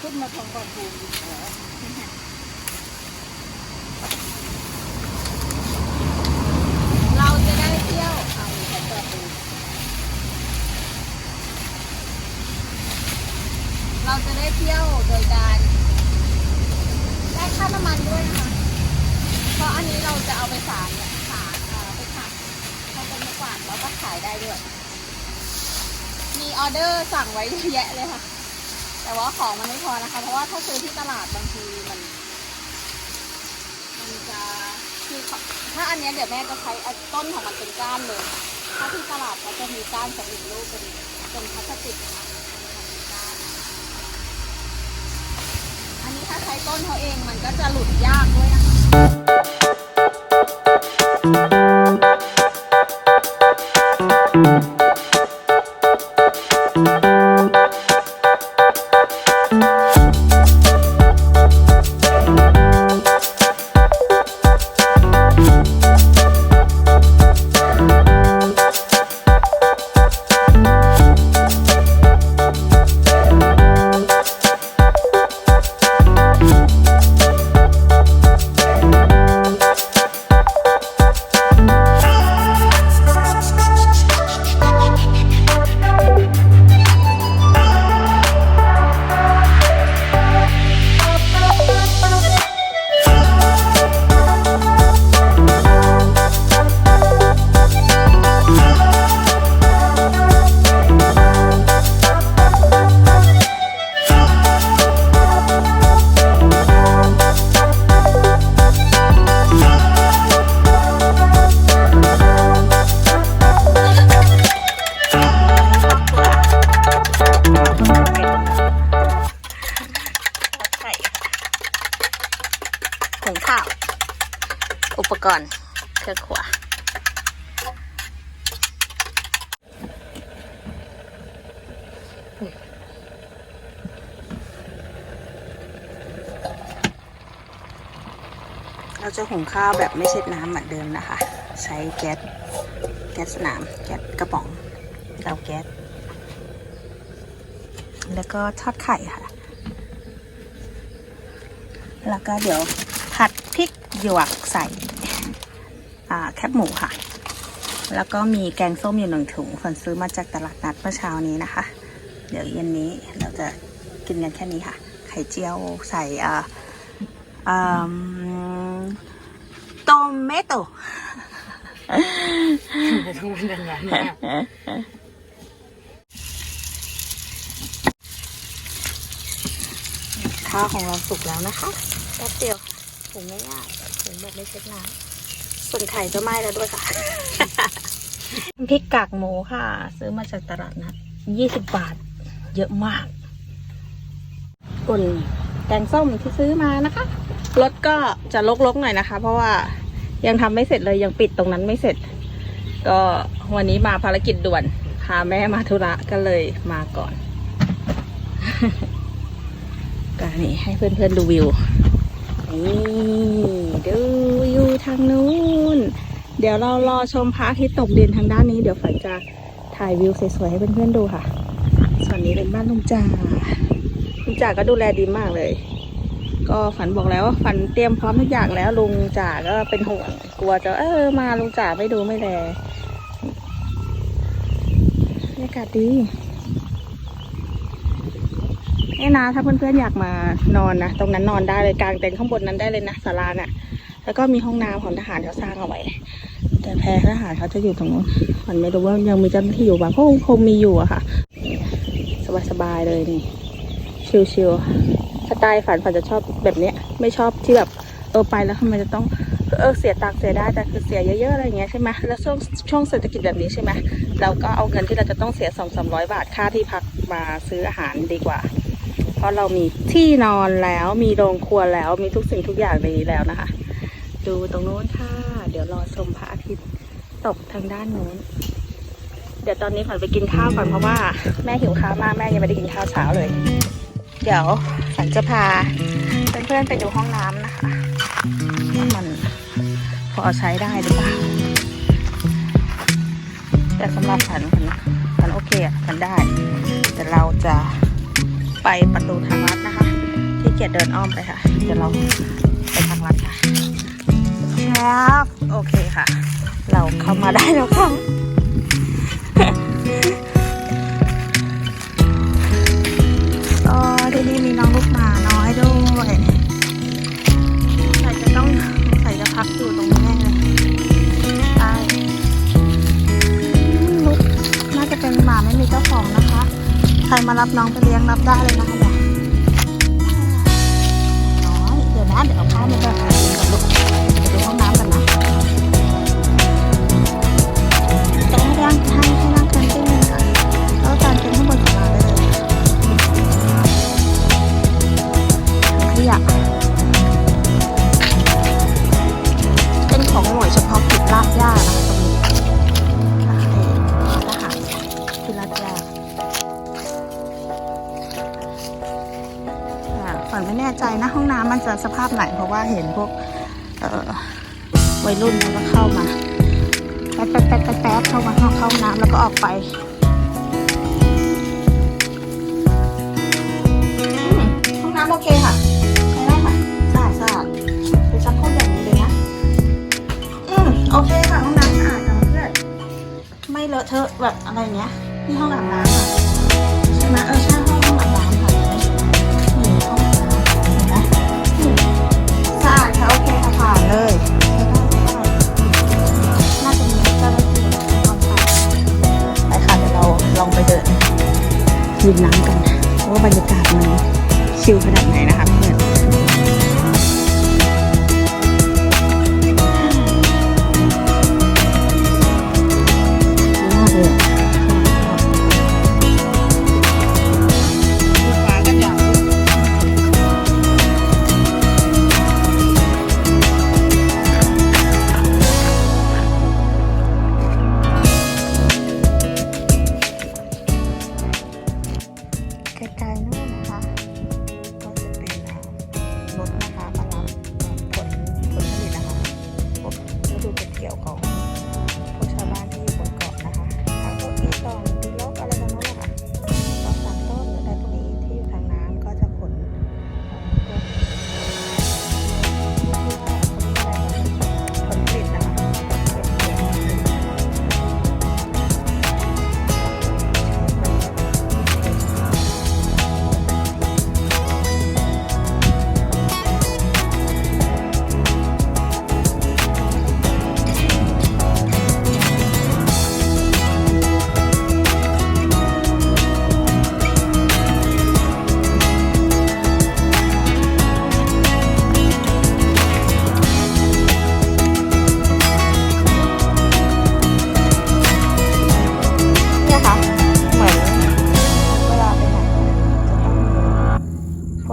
ขึ้นมาทงก่อนปูเราจะได้เที่ยวเอาไปเปิดดูเราจะได้เที่ยวโดยการได้ค่าน้ำมันด้วยนะคะเพราะอันนี้เราจะเอาไปสารสารไปขัดเขาเป็นม้กวาดแล้วก็ขายได้ด้วย มีออเดอร์สั่งไว้เยอะแยะเลยค่ะ แต่ว่าของมันไม่พอนะคะ เพราะว่าถ้าซื้อที่ตลาดบางทีมัน มันจะคือถ้าอันนี้เดี๋ยวแม่จะใช้ต้นของมันเป็นก้านเลย ถ้าที่ตลาดเขาจะมีก้านสำเร็จรูปเป็นเป็นพลาสติกนะคะอันนี้ถ้าใช้ต้นเขาเองมันก็จะหลุดยากด้วยนะคะ งข้าว อุปกรณ์เครื่องครัวเราจะหุงข้าวแบบไม่เช็ดน้ำเหมือนเดิมนะคะ ใช้แก๊สแก๊สน้ำแก๊สกระป๋องเตาแก๊สแล้วก็ทอดไข่ค่ะ แล้วก็เดี๋ยว ผัดพริกหยวกใส่อ่าแคบหมูค่ะ แล้วก็มีแกงส้มอยู่หนึ่งถุงฝนซื้อมาจากตลาดนัดเมื่อเช้านี้นะคะ เดี๋ยวเย็นนี้เราจะกินกันแค่นี้ค่ะ ไข่เจียวใส่อ่าอ่าโตเมโตต้องเป็นอย่างนั้นเนี่ยข้าวของเราสุกแล้วนะคะแป๊บเดียว ค่ะหุงง่ายๆหุงแบบไม่เช็ดน้ำส่วนไข่จะไหม้แล้วด้วยค่ะพริกกากหมูค่ะ ซื้อมาจากตลาดนัดยี่สิบบาท เยอะมากอุ่นแกงส้มที่ซื้อมานะคะรถก็จะลกๆหน่อยนะคะ เพราะว่ายังทำไม่เสร็จเลยยังปิดตรงนั้นไม่เสร็จ ก็วันนี้มาภารกิจด่วนพาแม่มาธุระก็เลยมาก่อนก็นี่ให้เพื่อนๆดูวิว นี่ดูวิวทางนู้น เดี๋ยวเรารอชมพระอาทิตย์ตกดินทางด้านนี้ เดี๋ยวฝันจะถ่ายวิวสวยๆให้เพื่อนๆดูค่ะ ส่วนนี้เป็นบ้านลุงจ่าลุงจ่าก็ดูแลดีมากเลย ก็ฝันบอกแล้วว่าฝันเตรียมพร้อมทุกอย่างแล้วลุงจ่าก็เป็นห่วงกลัวจะเออมาลุงจ่าไม่ดูไม่แลบรรยากาศดี นี่นะถ้าเพื่อนๆอยากมานอนนะตรงนั้นนอนได้เลยกลางเต็นท์ข้างบนนั้นได้เลยนะศาลาน่ะ แล้วก็มีห้องน้ำของทหารเขาสร้างเอาไว้ แต่แพทหารเขาจะอยู่ตรงนู้นมันไม่รู้ว่ายังมีเจ้าหน้าที่อยู่บ้างเขาคงมีอยู่อะค่ะสบายๆเลยนี่ชิวๆสไตล์ฝันฝันจะชอบแบบเนี้ย ไม่ชอบที่แบบเออไปแล้วทำไมจะต้องเออเสียตังค์เสียได้แต่คือเสียเยอะๆอะไรเงี้ยใช่ไหมแล้วช่วงช่วงเศรษฐกิจแบบนี้ใช่ไหมเราก็เอาเงินที่เราจะต้องเสียสองสามร้อยบาทค่าที่พักมาซื้ออาหารดีกว่า เพราะเรามีที่นอนแล้วมีโรงครัวแล้วมีทุกสิ่งทุกอย่างในนี้แล้วนะคะ ดูตรงโน้นค่ะ เดี๋ยวรอชมพระอาทิตย์ตกทางด้านโน้น เดี๋ยวตอนนี้ฝันไปกินข้าวก่อนเพราะว่าแม่หิวข้าวมากแม่ยังไม่ได้กินข้าวเช้าเลย เดี๋ยวฝันจะพาเพื่อนๆไปดูห้องน้ำนะคะว่ามันพอใช้ได้หรือเปล่าแต่สำหรับฉันฉันฉันโอเคอะฉันได้ แต่เราจะ ไปประตูทางลัดนะคะ ที่เกียจเดินอ้อมไปค่ะ เดี๋ยวเราไปทางลัดค่ะ ครับ โอเคค่ะ เราเข้ามาได้แล้วค่ะ รับน้องไปเลี้ยงรับได้เลยนะคะ ห้องน้ำแล้วก็ออกไปห้องน้ำโอเคค่ะใช้ได้ค่ะสะอาดสะอาดเป็นชักโครกอย่างนี้เลยนะอืมโอเคค่ะห้องน้ำสะอาดค่ะเพื่อนไม่เลอะเทอะแบบอะไรเนี้ยนี่ห้องอาบน้ำค่ะใช่ไหมเออใช่ห้องห้องอาบน้ำค่ะนี่ห้องอาบน้ำเห็นไหมอืมสะอาดค่ะโอเคค่ะผ่านเลย ริมน้ำกันว่าบรรยากาศมันชิลขนาดไหนนะคะ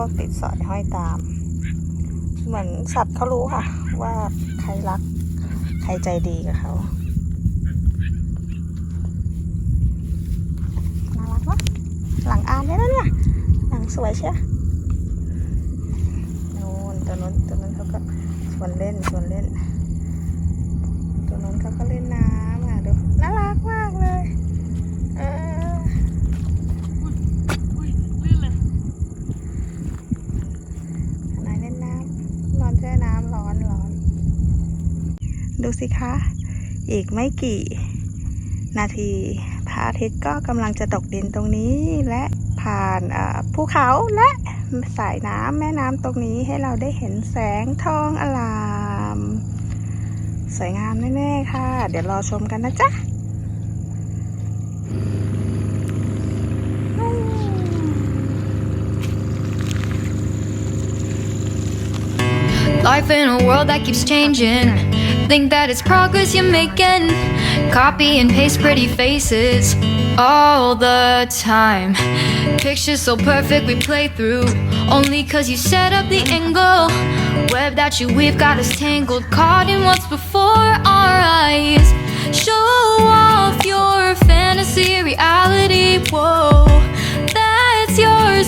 กติดสอยห้อยตาม เหมือนสัตว์เขารู้ค่ะ ว่าใครรัก ใครใจดีกับเขาน่ารักเนอะหลังอานได้แล้วเนี่ย หลังสวยเชียวโน่นตัวนู้นตัวนั้นเขาก็ชวนเล่นชวนเล่น ตัวนู้นเขาก็เล่นน้ำอะดูน่ารักมากเลย เออไหนเล่นน้ำนอนแช่น้ำร้อนร้อน ดูสิคะ อีกไม่กี่นาทีพระอาทิตย์ก็กำลังจะตกดินตรงนี้และผ่านภูเขาและสายน้ำแม่น้ำตรงนี้ให้เราได้เห็นแสงทองอลาม สวยงามแน่ๆค่ะ เดี๋ยวรอชมกันนะจ๊ะ Life in a world that keeps changing. Think that it's progress you're making. Copy and paste pretty faces all the time. Pictures so perfect we play through. Only cause you set up the angle. Web that you weave got us tangled. Caught in what's before our eyes. Show off your fantasy reality. Whoa, that's yours,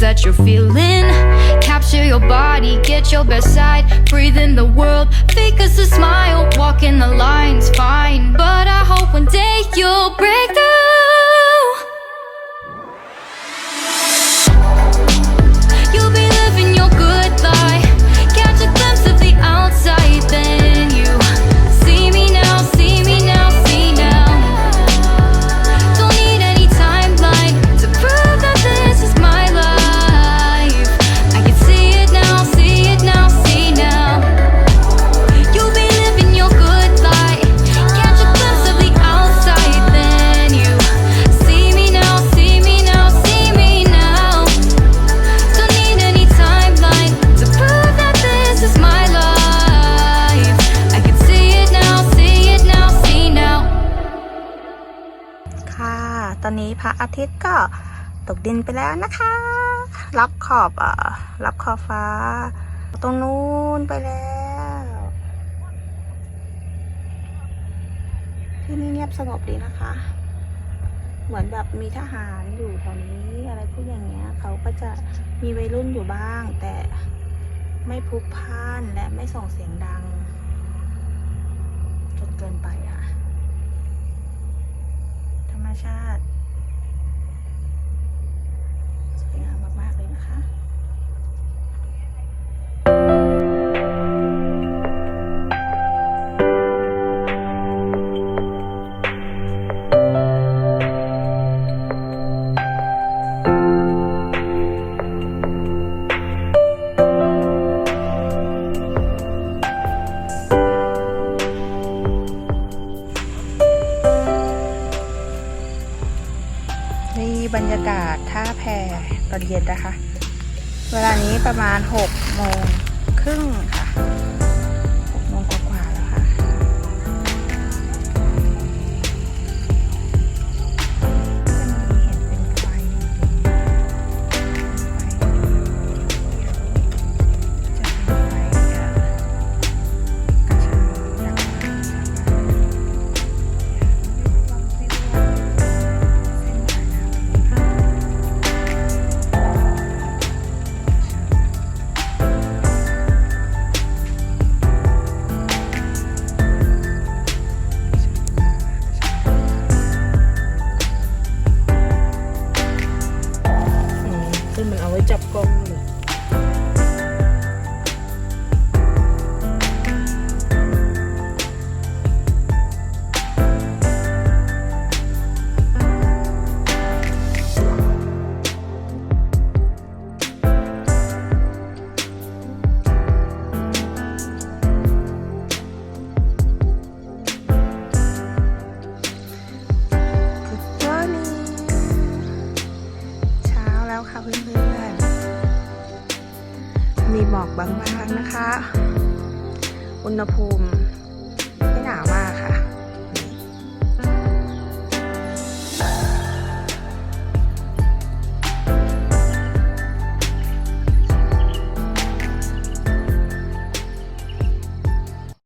That you're feeling. Capture your body, get your best side. Breathe in the world, fake us a smile. Walk in the lines, fine. But I hope one day you'll break through. ตกดินไปแล้วนะคะ รับขอบเอ่อรับขอบฟ้า ตรงนู้นไปแล้ว ที่นี่เงียบสงบดีนะคะ เหมือนแบบมีทหารอยู่แถวนี้อะไรพวกอย่างเงี้ย เขาก็จะมีวัยรุ่นอยู่บ้าง แต่ไม่พลุกพ่านและไม่ส่งเสียงดังจนเกินไปอะธรรมชาติ ส วยงามมากๆเลยนะคะ ครึ่ง